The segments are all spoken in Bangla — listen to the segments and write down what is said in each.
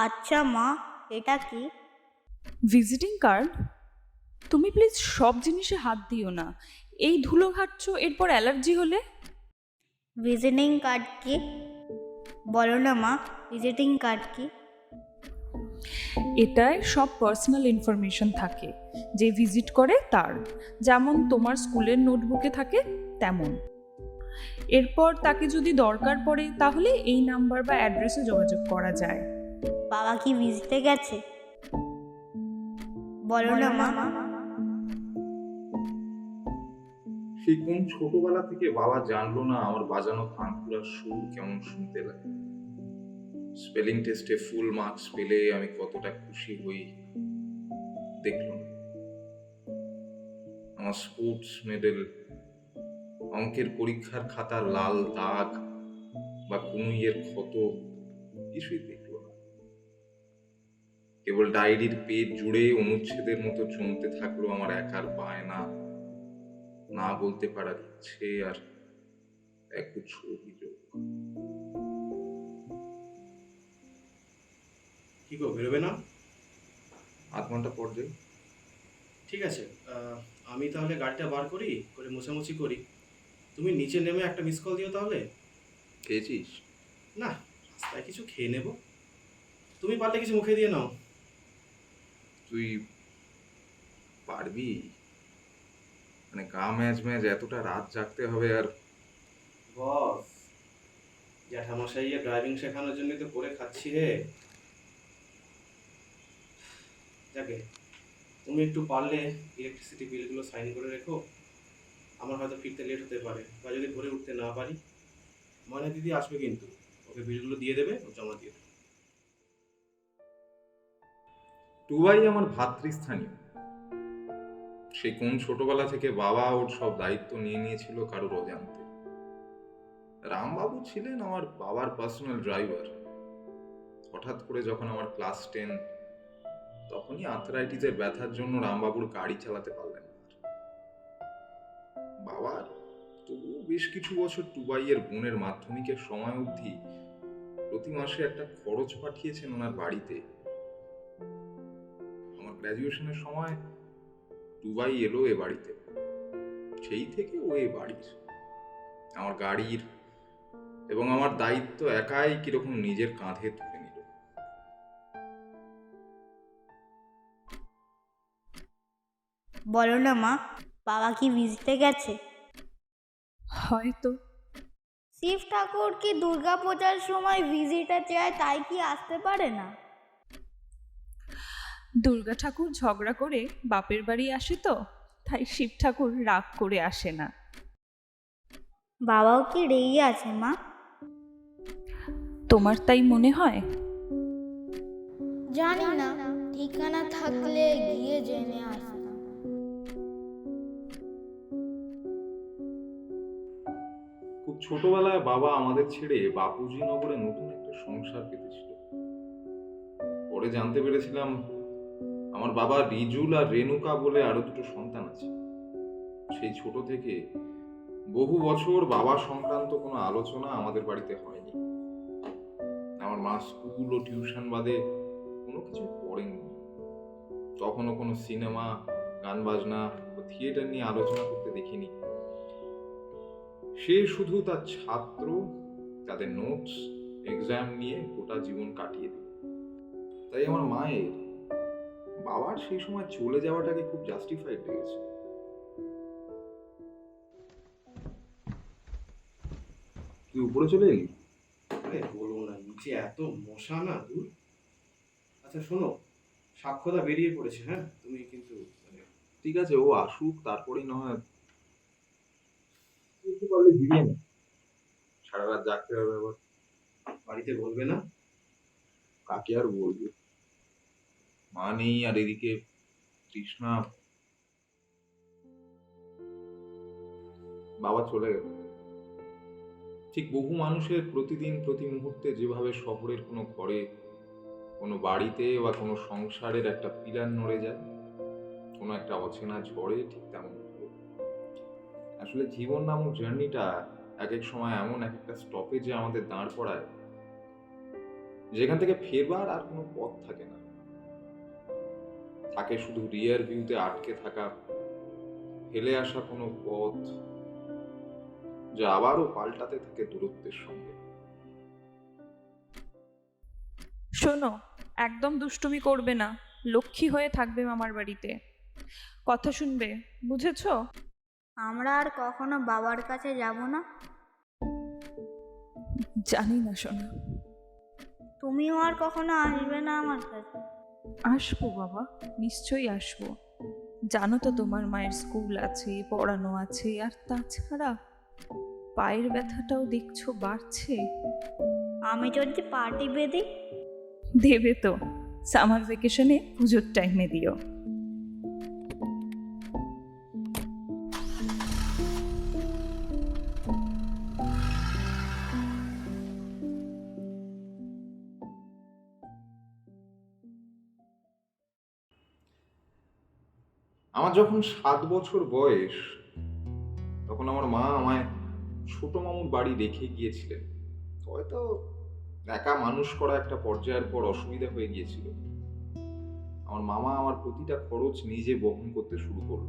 আচ্ছা মা এটা কি? ভিজিটিং কার্ড তুমি প্লিজ সব জিনিসে হাত দিও না। এই ধুলো ঘাটছ এরপর অ্যালার্জি হলে? ভিজিটিং কার্ড কি? বলো না মা ভিজিটিং কার্ড কি? এটায় সব পার্সোনাল ইনফরমেশন থাকে। যে ভিজিট করে তার। যেমন তোমার স্কুলের নোটবুকে থাকে তেমন। এরপর তাকে যদি দরকার পড়ে তাহলে এই নাম্বার বা অ্যাড্রেসে যোগাযোগ করা যায়। বাবা কি ভিজিটে গেছে? বলো না মা। সেই কোন ছোটবেলা থেকে বাবা জানলো না আমার বাজানো তানপুরার সুর কেমন শুনতে লাগে? স্পেলিং টেস্টে ফুল মার্কস পেলে আমি কতটা খুশি হই দেখল না। আমার স্পোর্টস মেডেল অঙ্কের পরীক্ষার খাতার লাল দাগ বা কুনুইয়ের ক্ষত কিছুই দেখল না। কেবল ডায়েরির পেজ জুড়ে অনুচ্ছেদের মতো চমতে থাকল আমার একার বায়না। না বলতে পারার ইচ্ছে আর একগুচ্ছ অভিযোগ। কি গো বেরোবে না? আধ ঘণ্টা পর যাই ঠিক আছে আমি তাহলে গাড়িটা বার করি করে মোছামুছি করি। তুমি নিচে নেমে একটা মিস কল দিও তাহলে। খেয়েছিস? না রাস্তায় কিছু খেয়ে নেব। তুমি পারলে কিছু মুখে দিয়ে নাও। তুই পারবি? মানে গা ম্যাচ ম্যাচ এতটা রাত জাগতে হবে আর বস জ্যাঠামশাইয়ে ড্রাইভিং শেখানোর জন্য তো করে খাচ্ছি রে। যাকে, তুমি একটু পারলে ইলেকট্রিসিটি বিলগুলো সাইন করে রেখো। আমার হয়তো ফিরতে লেট হতে পারে, বা যদি ভোরে উঠতে না পারি। ময়না দিদি আসবে কিন্তু, ওকে বিলগুলো দিয়ে দেবে, ও জমা দিয়ে দেবে। টুবাই আমার ভাতৃস্থানীয়। সে কোন ছোটবেলা থেকে বাবা ওর সব দায়িত্ব নিয়ে নিয়েছিল কারোর অজান্তে? রামবাবু ছিলেন আমার বাবার পার্সোনাল ড্রাইভার হঠাৎ করে যখন আমার ক্লাস টেন তখনই আর্থরাইটিসের ব্যথার জন্য রামবাবুর গাড়ি চালাতে পারলেন বাবার তবুও বেশ কিছু বছর টুবাইয়ের বোনের মাধ্যমিকের সময় অবধি প্রতি মাসে একটা খরচ পাঠিয়েছেন ওনার বাড়িতে। গ্র্যাজুয়েশনের সময় দুবাই এলো এ বাড়িতে। সেই থেকে ও এ বাড়ির আমার গাড়ির এবং আমার দায়িত্ব একাই কীরকম নিজের কাঁধে তুলে নিল। বলো না মা বাবা কি ভিজিটে গেছে? হয়তো। শিব ঠাকুর কি দুর্গা পূজার সময় ভিজিটে চায় তাই কি আসতে পারে না? দুর্গা ঠাকুর ঝগড়া করে বাপের বাড়ি আসে তো তাই শিব ঠাকুর রাগ করে আসে না। বাবাও কি রেগে আছে মা? তোমার তাই মনে হয়? জানি না ঠিকানা থাকলে গিয়ে জেনে আসতাম খুব ছোটবেলায় বাবা আমাদের ছেড়ে বাপুজি নগরে নতুন একটা সংসার পেতেছিল পরে জানতে পেরেছিলাম আমার বাবা রিজুল আর রেণুকা বলে আরও দুটো সন্তান আছে। সেই ছোট থেকে বহু বছর বাবা সংক্রান্ত কোনো আলোচনা আমাদের বাড়িতে হয়নি। আমার মা স্কুল ও টিউশন বাদে কোনো কিছু পড়েননি কখনো কোনো সিনেমা, গান বাজনা ও থিয়েটার নিয়ে আলোচনা করতে দেখিনি। সে শুধু তার ছাত্র, তাদের নোটস এক্সাম নিয়ে গোটা জীবন কাটিয়ে দিল। তাই আমার মায়ের বাবার সেই সময় চলে যাওয়াটাকে খুব জাস্টিফাইড লেগেছে। তুই উপরে চলে এলি? আরে বলব না নিচে এত মশা না দূর। আচ্ছা শোনো সাক্ষ্যতা বেরিয়ে পড়েছে হ্যাঁ? তুমি কিন্তু মানে ঠিক আছে ও আসুক তারপরেই না হয় একটু পারলে জিরিয়ে নে সারা রাত জাগতে হবে আবার। বাড়িতে বলবে না? কাকে আর বলব? মা নেই আর এদিকে তৃষ্ণা বাবা চলে গেল। ঠিক বহু মানুষের প্রতিদিন প্রতি মুহূর্তে যেভাবে শহরের কোনো ঘরে, কোনো বাড়িতে বা কোনো সংসারের একটা পিলার নড়ে যায়, কোনো একটা অচেনা ঝড়ে ঠিক তেমন আসলে জীবন নামক জার্নিটা এক এক সময় এমন এক একটা স্টপেজে আমাদের দাঁড় করায়, যেখান থেকে ফেরবার আর কোনো পথ থাকে না। থাকে শুধু রিয়ার ভিউতে আটকে থাকা ফেলে আসা কোনো পথ যা আবারও পাল্টাতে থাকে দূরত্বের সঙ্গে। শোনো একদম দুষ্টুমি করবে না। লক্ষ্মী হয়ে থাকবে মামার বাড়িতে। কথা শুনবে বুঝেছ? আমরা আর কখনো বাবার কাছে যাব না? জানি না শোনা। তুমিও আর কখনো আসবে না আমার কাছে। আসব বাবা নিশ্চয়ই আসব। জানো তো তোমার মায়ের স্কুল আছে পড়ানো আছে আর তাছাড়া পায়ের ব্যথাটাও দেখছ বাড়ছে? আমি যদি পার্টি বেঁধে দেবে তো। সামার ভেকেশনে পুজোর টাইমে দিও। যখন সাত বছর বয়স, তখন আমার মা আমায় ছোট মামুর বাড়ি রেখে গিয়েছিলেন। হয়তো একা মানুষ করা একটা পর্যায়ের পর অসুবিধা হয়ে গিয়েছিল। আমার মামা আমার প্রতিটা খরচ নিজে বহন করতে শুরু করল।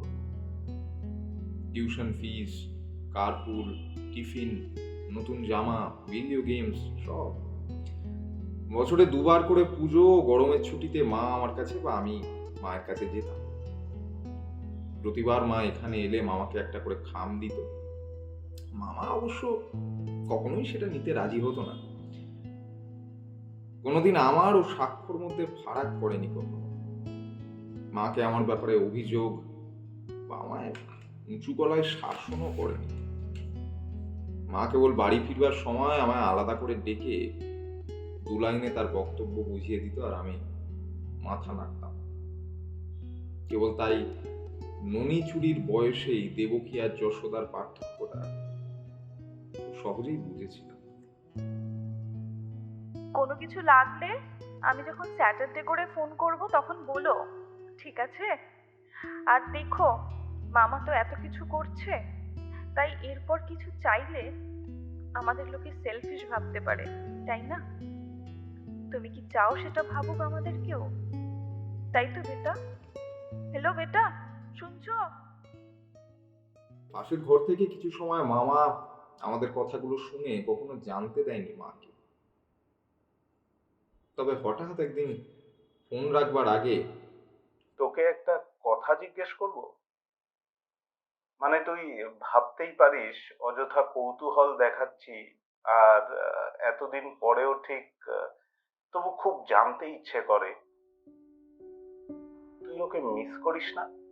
টিউশন ফিস কারপুল টিফিন, নতুন জামা, ভিডিও গেমস, সব। বছরে দুবার করে পুজো, গরমের ছুটিতে মা আমার কাছে বা আমি মায়ের কাছে যেতাম। প্রতিবার মা এখানে এলে মামাকে একটা করে খাম দিত। মামা অবশ্য কখনোই সেটা নিতে রাজি হতো না। কোনোদিন আমার ও স্বাক্ষর মধ্যে ফারাক পড়েনি কখনো। মাকে আমার ব্যাপারে অভিযোগ আমায় উঁচু গলায় শাসনও করেনি। মা কেবল বাড়ি ফিরবার সময় আমায় আলাদা করে ডেকে দু লাইনে তার বক্তব্য বুঝিয়ে দিত আর আমি মাথা নাড়তাম। কেবল তাই ননি চুরির বয়সেই দেবকী আর যশোদার পার্থক্যটা সহজেই বুঝেছিলাম। কোনো কিছু লাগলে আমি যখন স্যাটারডে করে ফোন করব তখন বলো, ঠিক আছে? আর দেখো, মামা তো এত কিছু করছে, তাই এরপর কিছু চাইলে আমাদের লোকে সেলফিশ ভাবতে পারে, তাই না? তুমি কি চাও সেটা ভাবুক আমাদেরকেও তাই তো বেটা। হ্যালো বেটা? শুনছো? পাশের ঘর থেকে কিছু সময় মামা আমাদের কথাগুলো শুনে কখনো জানতে দেয়নি মাকে। তবে হঠাৎ একদিন ফোন রাখবার আগে তোকে একটা কথা জিজ্ঞেস করব? মানে তুই ভাবতেই পারিস, অযথা কৌতূহল দেখাচ্ছি আর এতদিন পরেও ঠিক তবু খুব জানতে ইচ্ছে করে। তুই ওকে মিস করিস না?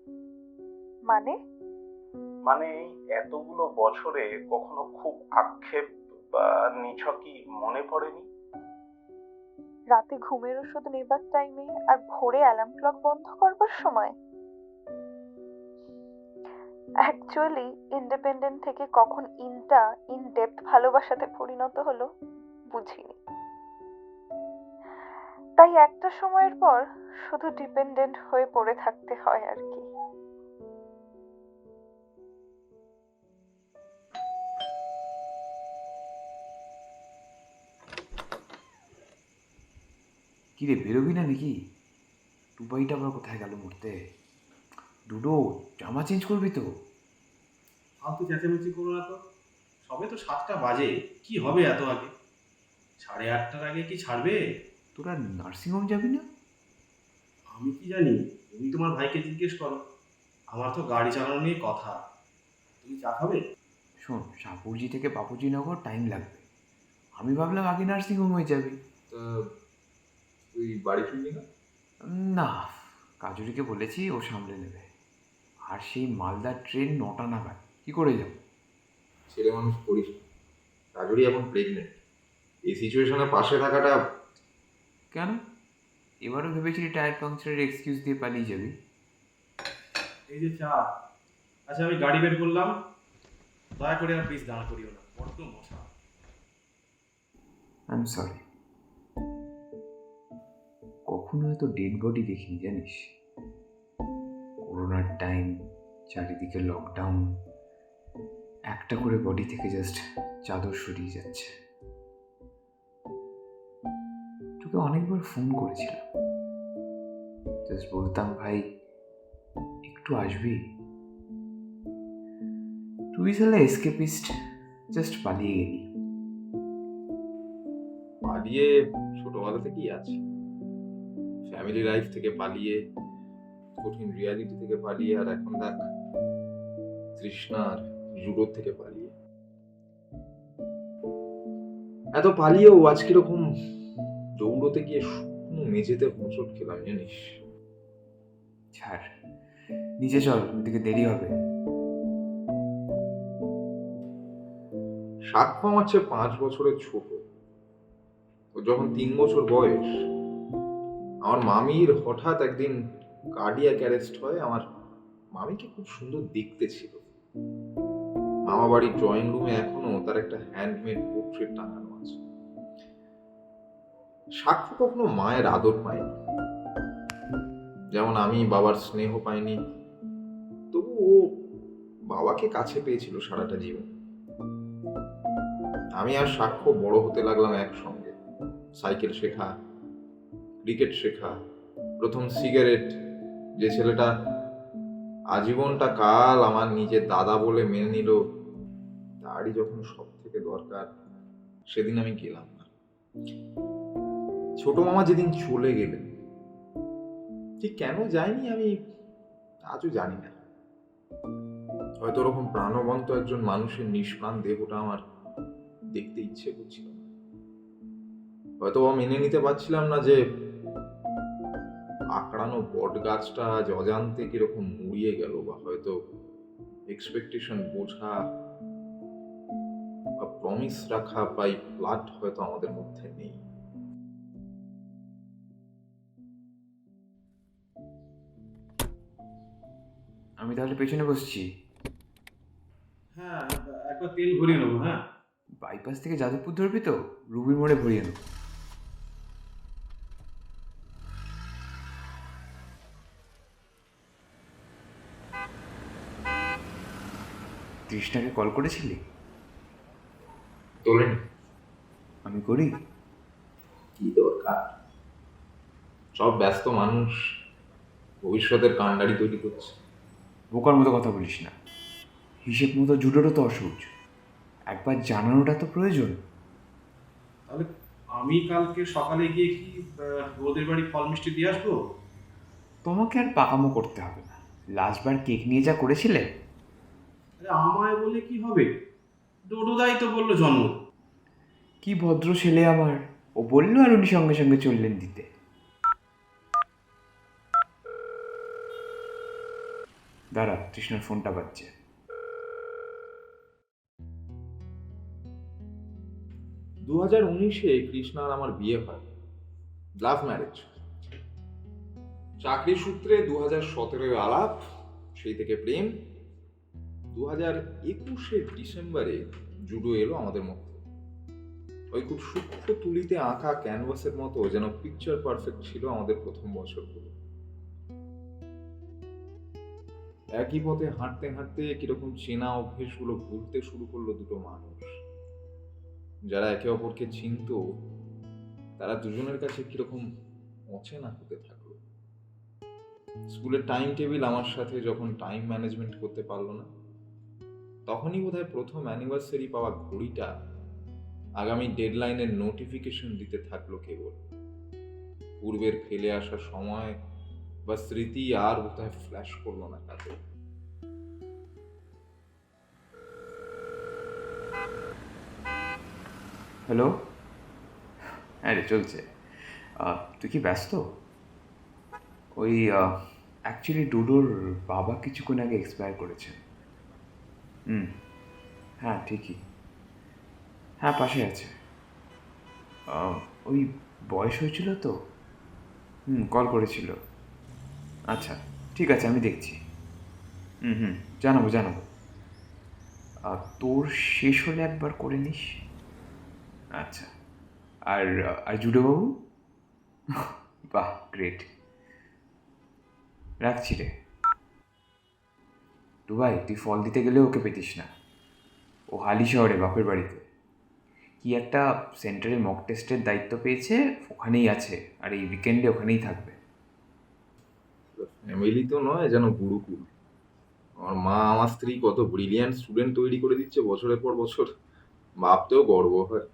মানে? মানে এতগুলো বছরে কখনো খুব আক্ষেপ বা নিছকই মনে পড়েনি? রাতে ঘুমের ওষুধ নেবার টাইমে আর ভোরে অ্যালার্ম ক্লক বন্ধ করবার সময়? অ্যাকচুয়ালি ইন্ডিপেন্ডেন্ট থেকে কখন ইনটা ইন ডেপথ ভালোবাসাতে পরিণত হলো বুঝিনি। তাই একটা সময়ের পর শুধু ডিপেন্ডেন্ট হয়ে পড়ে থাকতে হয় আর কি। কি রে বেরোবি না নাকি? দুবাইটা আবার কোথায় গেল মরতে? ডুডো জামা চেঞ্জ করবি তো। ফালতু চেঁচামেচি করো না তো। সবে তো সাতটা বাজে কি হবে এত আগে? সাড়ে আটটার আগে কি ছাড়বে? তোরা নার্সিংহোম যাবি না? আমি কি জানি তুমি তোমার ভাইকে জিজ্ঞেস করো। আমার তো গাড়ি চালানো নিয়ে কথা। তুমি চা খাবে? শোন সাপুরজি থেকে বাপুজি নগর টাইম লাগবে। আমি ভাবলাম আগে নার্সিংহোম হয়ে যাবি। তা তুই বাড়ি ফিরবি না? না কাজুরিকে বলেছি ও সামলে নেবে। আর সেই মালদার ট্রেন নটা নাগাদ কি করে যাব? ছেলে মানুষ করিস কাজুরি এখন প্রেগনেন্ট এই সিচুয়েশনে পাশে থাকাটা কেন? এবারও ভেবেছিলি টায়ার পাংচারের এক্সকিউজ দিয়ে পালিয়ে যাবি? এই যে চা। আচ্ছা আমি গাড়ি বের করলাম। দয়া করে আর প্লিজ দাঁড় করিও না। বড্ড মশা। আই এম সরি কখনো এত ডেড বডি দেখিনি, জানিস? করোনার টাইম চারিদিকে লকডাউন একটা করে বডি থেকে জাস্ট চাদর সরিয়ে যাচ্ছে। তোকে অনেকবার ফোন করেছিলাম। জাস্ট বলতাম, ভাই, একটু আসবি? তুই সালা এসকেপিস্ট জাস্ট পালিয়ে গেলি। পালিয়ে ছোটবেলা থেকেই আছে। ফ্যামিলি লাইফ থেকে পালিয়ে কঠিন রিয়ালিটি থেকে পালিয়ে আর এখন দেখ তৃষ্ণার জুডোর থেকে পালিয়ে। এত পালিয়েও আজ কীরকম দৌড়তে গিয়ে শুকনো মেঝেতে হোঁচট খেলাম জানিস? ছাড় নিচে চল ওদিকে দেরি হবে। সাক্ষ্য আমার চেয়ে পাঁচ বছরের ছোট। ও যখন তিন বছর বয়স আমার মামির হঠাৎ একদিন কার্ডিয়াক অ্যারেস্ট হয়, আমার মামিকে খুব সুন্দর দেখতে ছিল। মামা বাড়ির ড্রয়িং রুমে এখনও তার একটা হ্যান্ডমেড পোর্ট্রেট টাঙানো আছে। সাক্ষ্য কখনো মায়ের আদর পায়নি। যেমন আমি বাবার স্নেহ পাইনি, তবু ও বাবাকে কাছে পেয়েছিল সারাটা জীবন। আমি আর সাক্ষ্য বড় হতে লাগলাম একসঙ্গে। সাইকেল শেখা ক্রিকেট শেখা, প্রথম সিগারেট। যে ছেলেটা, আজীবনটা কাল আমার নিজের দাদা বলে মেনে নিল। তারই যখন সব থেকে দরকার, সেদিন আমি গেলাম না। ছোট মামা যেদিন চলে গেলেন, ঠিক কেন যায়নি আমি আজও জানি না। হয়তো ওরকম প্রাণবন্ত একজন মানুষের নিষ্প্রাণ দেহটা আমার দেখতে ইচ্ছে করছিল হয়তো মেনে নিতে পারছিলাম না যে আঁকড়ানো বট গাছটা আজ অজান্তে কীরকম মুড়িয়ে গেল বা হয়তো এক্সপেকটেশন বোঝা বা প্রমিস রাখা বা এই প্লাট হয়তো আমাদের মধ্যে নেই। আমি তাহলে পেছনে বসছি। হ্যাঁ একবার তেল ভরিয়ে নেব হ্যাঁ। বাইপাস থেকে যাদবপুর ধরবি তো? রুবির মোড়ে ভরিয়ে নেব। তৃষ্ণাকে কল করেছিলি? তোলেনি আমি করি। কি দরকার? সব ব্যস্ত মানুষ ভবিষ্যতের কাণ্ডারি তৈরি করছে। বোকার মতো কথা বলিস না। হিসেব মতো জুডোরও তো অসহজ। একবার জানানোটা তো প্রয়োজন। তাহলে আমি কালকে সকালে গিয়ে কি ওদের বাড়ি ফল মিষ্টি দিয়ে আসব? তোমাকে আর পাকামো করতে হবে না। লাস্টবার কেক নিয়ে যা করেছিলে আমায় বলে কি হবে? ডোডোদাই তো বলল জন্ম। কি ভদ্র ছেলে আমার। ও বলল আর উনি সঙ্গে সঙ্গে চললেন দিতে। দাঁড়া কৃষ্ণার ফোনটা বাজছে। দু হাজার উনিশে কৃষ্ণার আমার বিয়ে হয়। Love marriage. চাকরি সূত্রে দু হাজার সতেরোয় আলাপ সেই থেকে প্রেম দু হাজার একুশে ডিসেম্বরে জুডো এলো আমাদের মধ্যে ওই খুব সূক্ষ্ম তুলিতে আঁকা ক্যানভাসের মতো যেন পিকচার পারফেক্ট ছিল আমাদের প্রথম বছরগুলো। একই পথে হাঁটতে হাঁটতে কীরকম চেনা অভ্যেসগুলো ভুলতে শুরু করল দুটো মানুষ। যারা একে অপরকে চিনত, তারা দুজনের কাছে কীরকম অচেনা হতে থাকল। স্কুলের টাইম টেবিল আমার সাথে যখন টাইম ম্যানেজমেন্ট করতে পারল না তখনই বোধহয় প্রথম অ্যানিভার্সারি পাওয়া ঘড়িটা আগামী ডেডলাইনের নোটিফিকেশন দিতে থাকল কেবল। পূর্বের ফেলে আসা সময় বা স্মৃতি আর বোধহয় ফ্ল্যাশ করল না তাতে। হ্যালো হ্যাঁ রে, চলছে। তুই কি ব্যস্ত? ওই অ্যাকচুয়ালি ডুডোর বাবা কিছুক্ষণ আগে এক্সপায়ার করেছেন। হুম হ্যাঁ ঠিকই। হ্যাঁ পাশে আছে। ওই বয়স হয়েছিল তো? হুম, কল করেছিল। আচ্ছা ঠিক আছে, আমি দেখছি। হুম হুম, জানাব জানাব। আর তোর শেষ হলে একবার করে নিস। আচ্ছা আর আর জুডোবাবু? বাহ গ্রেট রাখছি রে। দুবাই তুই ফল দিতে গেলে ওকে পেতিস না। ও হালি শহরে বাপের বাড়িতে। কি একটা সেন্টারে মক টেস্টের দায়িত্ব পেয়েছে ওখানেই আছে আর এই উইকেন্ডে ওখানেই থাকবে। ফ্যামিলি তো নয় যেন গুরুকুল আমার মা আমার স্ত্রী কত ব্রিলিয়ান্ট স্টুডেন্ট তৈরি করে দিচ্ছে বছরের পর বছর। ভাবতেও গর্ব হয়।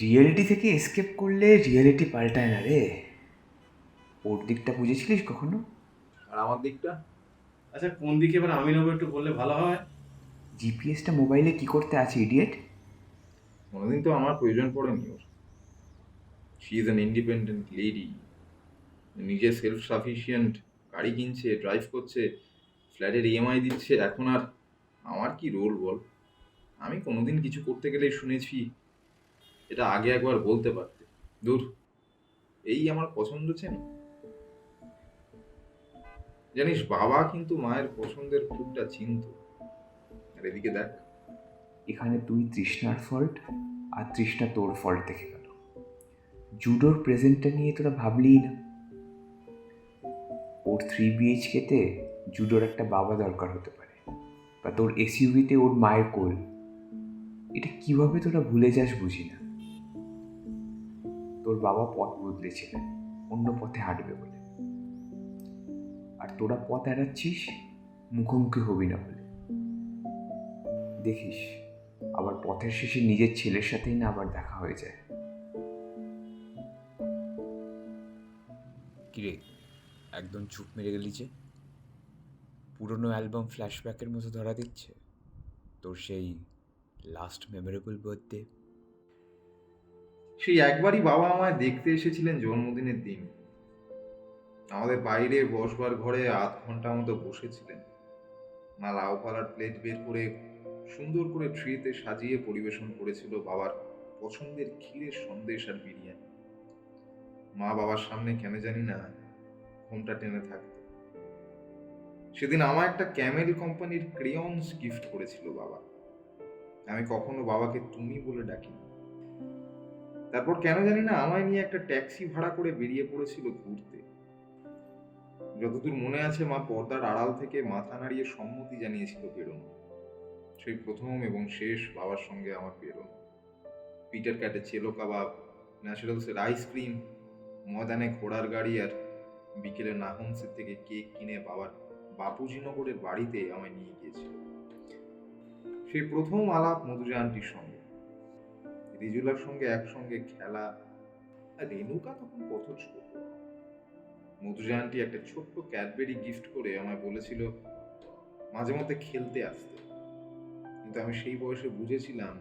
রিয়েলিটি থেকে এসকেপ করলে রিয়েলিটি পাল্টায় না রে। ওর দিকটা বুঝেছিলিস কখনো? আর আমার দিকটা? আচ্ছা কোন দিকে এবার আমি নেব একটু বললে ভালো হয়? জিপিএসটা মোবাইলে কি করতে আছে ইডিয়েট কোনোদিন তো আমার প্রয়োজন পড়েনি ওর। She is an independent lady নিজে সেলফ সাফিসিয়েন্ট গাড়ি কিনছে ড্রাইভ করছে ফ্ল্যাটের ইএমআই দিচ্ছে এখন আর আমার কি রোল বল? আমি কোনোদিন কিছু করতে গেলেই শুনেছি এটা আগে একবার বলতে পারতে। দূর এই আমার পছন্দ চেন? জানিস, বাবা কিন্তু মায়ের পছন্দের খুবটা চিনত। আর এদিকে দেখ। এখানে তুই তৃষ্ণার ফল্ট আর তৃষ্ণা তোর ফল্ট দেখে গেল। জুডোর প্রেজেন্টটা নিয়ে তোরা ভাবলি না। ওর থ্রি বিএইচকেতে জুডোর একটা বাবা দরকার হতে পারে। বা তোর এসইউভিতে ওর মায়ের কোল। এটা কীভাবে তোরা ভুলে যাস বুঝি না। তোর বাবা পথ বদলেছিলেন, অন্য পথে হাঁটবে বলে। তোরা পথ এড়াচ্ছিস? মুখোমুখি হবি না বলে। দেখিস আবার পথের শেষে নিজের ছেলের সাথেই না আবার দেখা হয়ে যায়। কিরে একদম চুপ মেরে গেলি যে? পুরনো অ্যালবাম ফ্ল্যাশব্যাকের মতো ধরা দিচ্ছে। তোর সেই লাস্ট মেমোরেবল বার্থডে সেই একবারই বাবা আমায় দেখতে এসেছিলেন জন্মদিনের দিন। আমাদের বাইরে বসবার ঘরে আধ ঘণ্টা মতো বসেছিলেন। মা লাউ পালার প্লেট বের করে সুন্দর করে ট্রেতে সাজিয়ে পরিবেশন করেছিল বাবার পছন্দের ক্ষীরের সন্দেশ আর বিরিয়ানি। মা বাবার সামনে কেন জানি না ঘোমটা টেনে থাকতো। সেদিন আমার একটা ক্যামেল কোম্পানির ক্রেয়ন্স গিফট করেছিল বাবা। আমি কখনো বাবাকে তুমি বলে ডাকিনি। তারপর কেন জানি না আমায় নিয়ে একটা ট্যাক্সি ভাড়া করে বেরিয়ে পড়েছিল ঘুরতে। যতদূর মনে আছে মা, পর্দার আড়াল থেকে মাথা নাড়িয়ে সম্মতি জানিয়েছিল বেরোনো সেই প্রথম এবং শেষ বাবার সঙ্গে আমার বেরোনো পিটার ক্যাটে চেলো কাবাব, ন্যাচারালসের আইসক্রিম ময়দানে ঘোড়ার গাড়ি আর বিকেলে নাহমসের থেকে কেক কিনে বাবার বাপুজিনগরের বাড়িতে আমায় নিয়ে গিয়েছিল। সেই প্রথম আলাপ মধুজা আন্টির সঙ্গে। রিজুলার সঙ্গে একসঙ্গে খেলা। রেনুকা তখন কত ছোট। মধুজা একটা ছোট্ট ক্যাডবেরি গিফট করে আমায় বলেছিল, মাঝে মধ্যে খেলতে আসতে। কিন্তু আমি সেই বয়সে বুঝেছিলাম,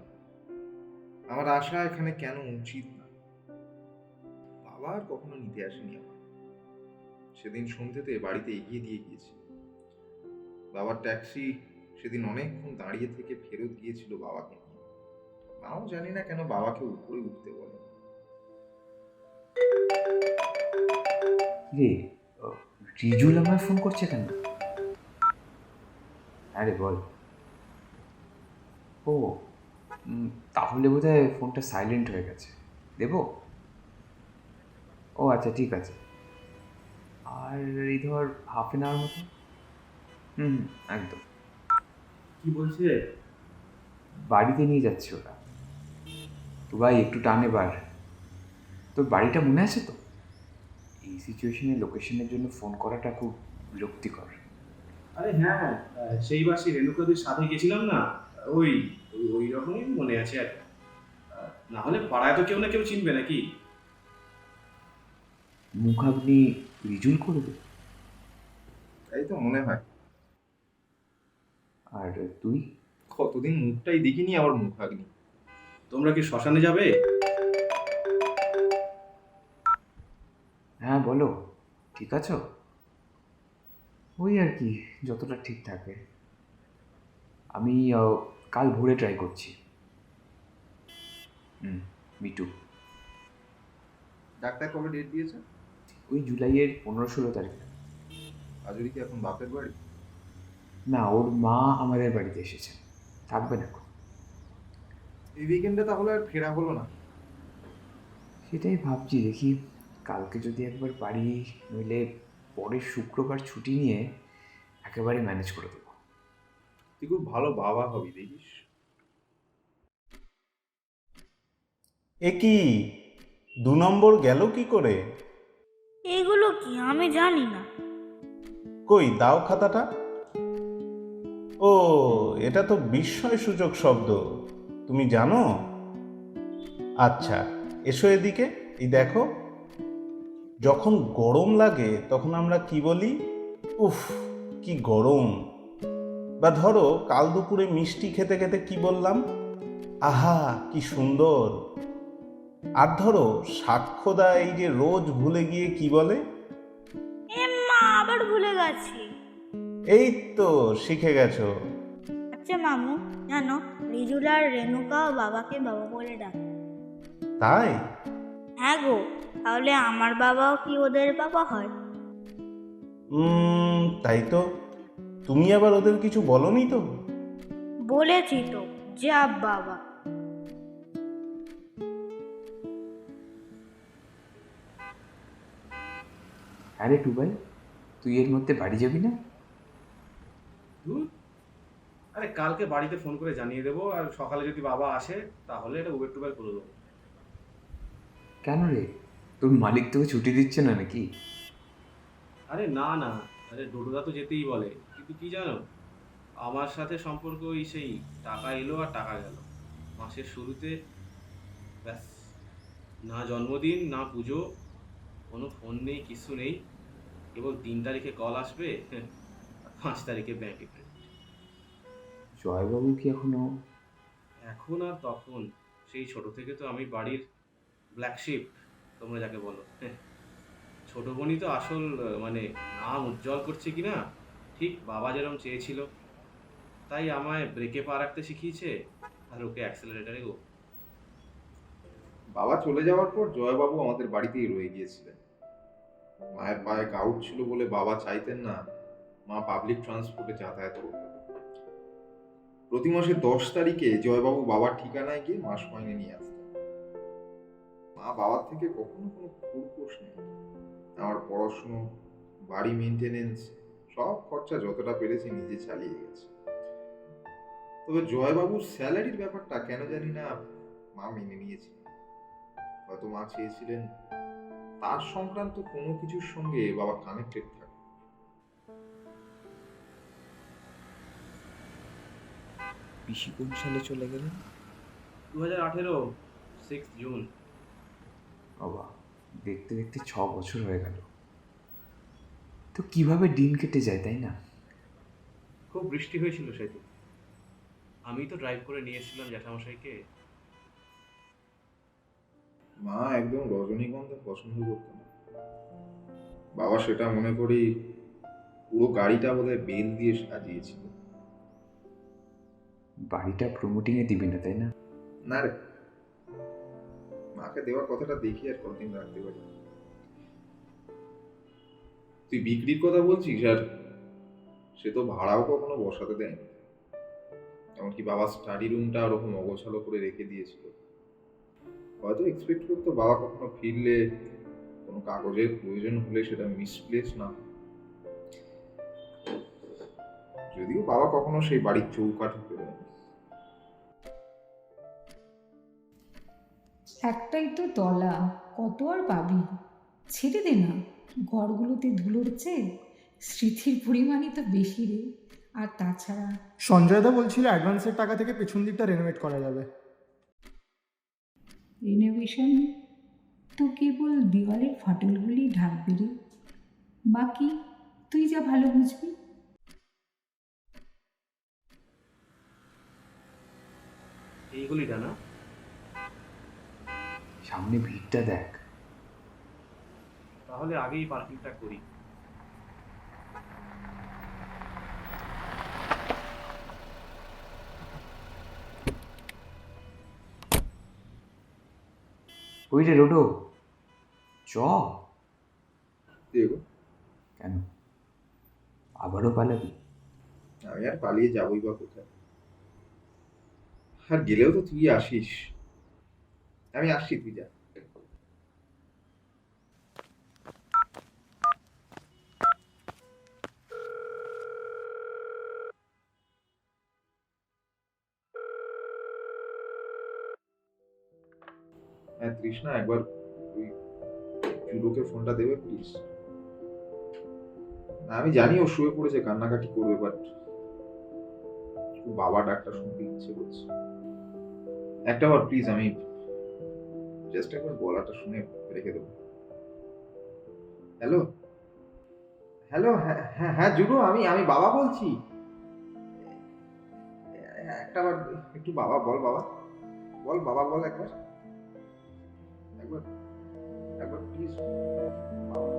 আমার আশা এখানে কেন উচিত না। বাবা আর কখনো নিতে আসেনি আমার সেদিন সন্ধ্যেতে বাড়িতে এগিয়ে দিয়ে গিয়েছি। বাবার ট্যাক্সি সেদিন অনেকক্ষণ দাঁড়িয়ে থেকে ফেরত গিয়েছিল বাবাকে নিয়ে। মাও জানি না কেন বাবাকে উপরে উঠতে বলে। রে রিজুল আমায় ফোন করছে কেন? আরে বল। ও তাহলে বোধহয় ফোনটা সাইলেন্ট হয়ে গেছে। দেব? ও আচ্ছা ঠিক আছে। আর এই ধর হাফ এন আওয়ার মতো? হুম একদম। কি বলছে? বাড়িতে নিয়ে যাচ্ছে ওরা। তো ভাই একটু টানে বার। তোর বাড়িটা মনে আছে তো? সিচুয়েশনে লোকেশনের জন্য ফোন করাটা খুব বিরক্তিকর। আরে হ্যাঁ আহ, সেই বার সেই রেণুকাদের সাথে গেছিলাম না ওই ওই- ওই রকমই মনে আছে আর না হলে পাড়ায় তো কেউ না কেউ চিনবে নাকি? মুখাগ্নি রিজুল করবে তাই তো মনে হয়। আর তুই? কতদিন মুখটাই দেখিনি আবার মুখাগ্নি তোমরা কি শ্মশানে যাবে? হ্যাঁ বলো। ঠিক আছো? ওই আর কি যতটা ঠিক থাকে। আমি কাল ভোরে ট্রাই করছি। হুম মিটু। ডাক্তার কবে ডেট দিয়েছে? ওই জুলাইয়ের পনেরো ষোলো তারিখে। আজুরি কি এখন বাপের বাড়ি? না ওর মা আমাদের বাড়িতে এসেছে। থাকবেন এখন। এই উইকেন্ডে তাহলে আর ফেরা হলো না। সেটাই ভাবছি দেখি কালকে যদি একবার পারি নইলে পরের শুক্রবার ছুটি নিয়ে একেবারে ম্যানেজ করে দেবো। তুই খুব ভালো বাবা হবি দেখিস। এ কি? দু নম্বর গেল কি করে? এগুলো কি? আমি জানি না। কই দাও খাতাটা। ও এটা তো বিস্ময়সূচক শব্দ। তুমি জানো? আচ্ছা এসো এদিকে। এই দেখো। যখন গরম লাগে তখন আমরা কি বলি? উফ কি গরম। বা ধরো কাল দুপুরে মিষ্টি খেতে খেতে কি বললাম? আহা কি সুন্দর। আর ধরো সাক্ষ্যদা এই যে রোজ ভুলে গিয়ে কি বলে? আবার ভুলে গেছি। এই তো শিখে গেছো। আচ্ছা মামু জানো রিজুলার রেণুকাও বাবাকে বাবা বলে ডাকে। তাই? হ্যাঁ গো তাহলে আমার বাবাও কি ওদের বাবা হয়? তাই তো। তুমি আবার ওদের কিছু বলনি তো? বলেছি তো যা বাবা। আরে টুবাই তুই এর মধ্যে বাড়ি যাবি না। আরে কালকে বাড়িতে ফোন করে জানিয়ে দেবো আর সকালে যদি বাবা আসে তাহলে এটা উবের টুবের করে দেবো। কেন রে? তোর মালিক তোকে ছুটি দিচ্ছে না নাকি? আরে না না। আরে ডোডোদা তো যেতেই বলে। কিন্তু কি জানো? আমার সাথে সম্পর্ক ওই সেই টাকা এলো আর টাকা গেল। মাসের শুরুতে ব্যাস। না জন্মদিন না পুজো কোনো ফোন নেই কিছু নেই। কেবল তিন তারিখে কল আসবে পাঁচ তারিখে ব্যাংকে জয়বাবু কি এখনও? এখন আর তখন? সেই ছোট থেকে তো আমি বাড়ির ব্ল্যাক শিপ তোমরা যাকে বলো। হ্যাঁ। ছোট বোনই তো আসল মানে নাম উজ্জ্বল করছে কি না ঠিক বাবা যেরকম চেয়েছিল, তাই আমায় ব্রেকে পা রাখতে শিখিয়েছে, আর ওকে অ্যাক্সেলারেটারে গো। বাবা চলে যাওয়ার পর জয়বাবু আমাদের বাড়িতেই রয়ে গিয়েছিলেন। মায়ের পায়ে গাউট ছিল বলে বাবা চাইতেন না, মা পাবলিক ট্রান্সপোর্টে যাতায়াত করতেন। প্রতি মাসের দশ তারিখে জয়বাবু বাবার ঠিকানায় গিয়ে মাস মাইনে নিয়ে আসতেন মা বাবার থেকে কখনো কোনো খুরপোষ নেই। আমার পড়াশুনো বাড়ি মেনটেনেন্স সব খরচা যতটা পেরেছি নিজে চালিয়ে গেছে। তবে জয়বাবুর স্যালারির ব্যাপারটা কেন জানি না মা মেনে নিয়েছে হয়তো মা চেয়েছিলেন তার সংক্রান্ত কোনো কিছুর সঙ্গে বাবা কানেক্টেড থাকে। পিসি কোন সালে চলে গেলেন? দু হাজার আঠেরো সিক্স জুন বাবা দেখতে দেখতে ছ বছর হয়ে গেল। তো কীভাবে দিন কেটে যায় তাই না? খুব বৃষ্টি হয়েছিল সেদিন। আমি তো ড্রাইভ করে নিয়ে এসেছিলাম জ্যাঠামশাইকে। মা একদম রজনীগন্ধা পছন্দ করতো না। বাবা সেটা মনে করি পুরো গাড়িটা বোধহয় বেল দিয়ে সাজিয়েছিল। বাড়িটা প্রমোটিংয়ে দিবি না তাই না? না রে মাকে দেওয়ার কথাটা দেখি আর কতদিন রাখতে পারি তুই বিক্রির কথা বলছিস আর সে তো ভাড়াও কখনো বসাতে দেয়নি। এমনকি বাবা স্টাডি রুমটা ওরকম অগোছালো করে রেখে দিয়েছিল। হয়তো এক্সপেক্ট করতো বাবা কখনো ফিরলে, কোনো কাগজের প্রয়োজন হলে সেটা মিসপ্লেস না যদিও বাবা কখনো সেই বাড়ির চৌকাঠে পেরোয়নি একটাই তো তলা কত আর পাবি? ছেড়ে দে না ঘরগুলোতে ধুলোর চেয়ে স্মৃতির পরিমাণই তো বেশি রে। আর তাছাড়া সঞ্জয়দা বলছিল অ্যাডভান্সের টাকা থেকে পেছন দিকটা রেনোভেট করা যাবে। রিনোভেশন তো কেবল দেওয়ালের ফাটলগুলি ঢাকবে রে। বাকি তুই যা ভালো বুঝবি। এইগুলিটা না সামনে ভিড়টা দেখ। তাহলে আগেই পার্কিংটা করি। ওই রে রোডো চ। কেন? আবারও পালাবি? আমি আর পালিয়ে যাবোই বা কোথায়। আর গেলেও তো তুই আসিস। আমি আসছি যা হ্যাঁ তৃষ্ণা, একবার ওই জুডোকে ফোনটা দেবে প্লিজ আমি জানি ও শুয়ে পড়েছে, কান্নাকাটি করবে বাট বাবা ডাকটা শুনতে ইচ্ছে করছে। একটা বার প্লিজ আমি জাস্ট একবার গলাটা শুনে রেখে দেবো। হ্যালো? হ্যালো? হ্যাঁ হ্যাঁ হ্যাঁ জুডো আমি আমি বাবা বলছি। একটা বার একটু বাবা বল বাবা। বল বাবা বল একবার। একবার একবার প্লিজ বাবা।